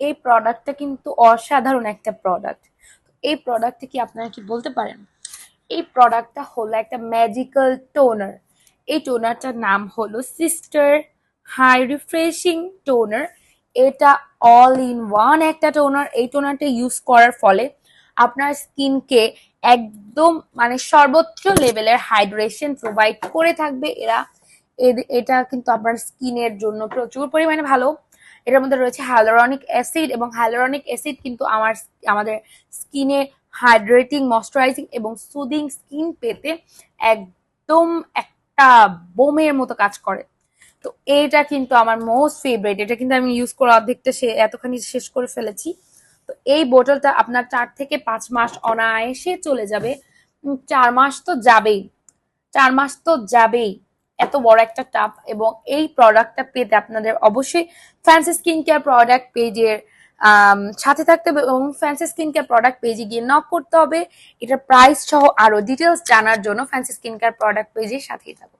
এই প্রোডাক্টটা কিন্তু অসাধারণ একটা প্রোডাক্ট এই প্রোডাক্টটা কি আপনারা কি বলতে পারেন? এই প্রোডাক্টটা হলো একটা ম্যাজিক্যাল টোনার এই টোনারটার নাম হলো সিস্টার হাই রিফ্রেশিং টোনার এটা অল ইন ওয়ান একটা টোনার এই টোনারটা ইউজ করার ফলে আপনার স্কিনকে একদম মানে সর্বোচ্চ লেভেলের হাইড্রেশন প্রোভাইড করে থাকবে। এরা এটা কিন্তু আপনার স্কিনের জন্য প্রচুর পরিমাণে ভালো। এটার মধ্যে রয়েছে হ্যালোরনিক অ্যাসিড এবং হ্যালোরনিক অ্যাসিড কিন্তু আমার আমাদের স্কিনে হাইড্রেটিং, ময়শ্চারাইজিং এবং সুদিং স্কিন পেতে একদম একটা বোমের মতো কাজ করে। তো এটা কিন্তু আমার মোস্ট ফেভারিট। এটা কিন্তু আমি ইউজ করে অর্ধেকটা সে, এতখানি শেষ করে ফেলেছি। তো এই বোতলটা আপনার চার থেকে পাঁচ মাস অনায়াসে চলে যাবে। চার মাস তো যাবেই। চার মাস তো যাবেই। এত বড় একটা টাপ এবং এই প্রোডাক্টটা পেতে আপনাদের অবশ্যই ফ্যান্সি স্কিন কেয়ার প্রোডাক্ট পেজের সাথে থাকতে হবে এবং ফ্যান্সি স্কিন কেয়ার প্রোডাক্ট পেজে গিয়ে নক করতে হবে। এটার প্রাইস সহ আরও ডিটেলস জানার জন্য ফ্যান্সি স্কিন কেয়ার প্রোডাক্ট পেজের সাথেই থাকুন।